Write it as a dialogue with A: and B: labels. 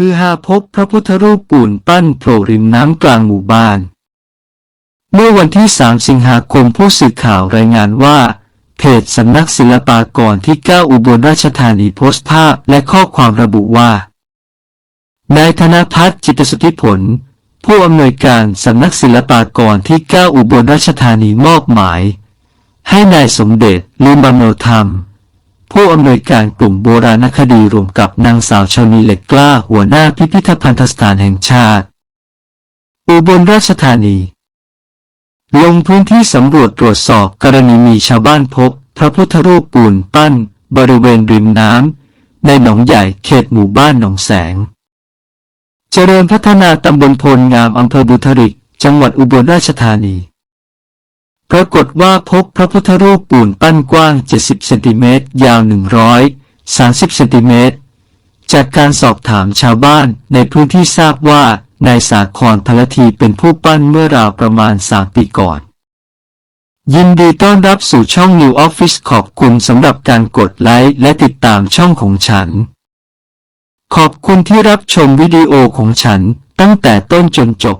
A: คือหาพบพระพุทธรูปปูนปั้นโผล่ริมน้ำกลางหมู่บ้าน เมื่อวันที่ 3 สิงหาคมผู้สื่อข่าวรายงานว่า เพจสำนักศิลปากรที่ 9 อุบลราชธานีโพสต์ภาพและข้อความระบุว่านายธนพัฒน์จิตสุทธิผล ผู้อำนวยการสำนักศิลปากรที่ 9 อุบลราชธานีมอบหมาย ให้นายสมเด็จลืมบำโนธรรม ผู้อำนวยการกลุ่มโบราณคดีรวมกับนางสาวชาวนีเหล็กกล้าหัวหน้าพิพิธภัณฑสถานแห่งชาติ อุบลราชธานี ลงพื้นที่สำรวจตรวจสอบกรณีมีชาวบ้านพบ พระพุทธรูปปูนปั้น บริเวณริมน้ำในหนองใหญ่เขตหมู่บ้านหนองแสง เจริญพัฒนาตำบลโพลงามอำเภอบุทริก จังหวัดอุบลราชธานี ปรากฏว่าพบพระพุทธรูปปูนปั้นกว้าง 70 เซนติเมตร ยาว 130 เซนติเมตร จากการสอบถามชาวบ้านในพื้นที่ทราบว่านายสาครพลทีเป็นผู้ปั้นเมื่อราวประมาณ 3 ปีก่อน ยินดีต้อนรับสู่ช่อง New Office ขอบคุณสำหรับการกดไลค์และติดตามช่องของฉัน ขอบคุณที่รับชมวิดีโอของฉันตั้งแต่ต้นจนจบ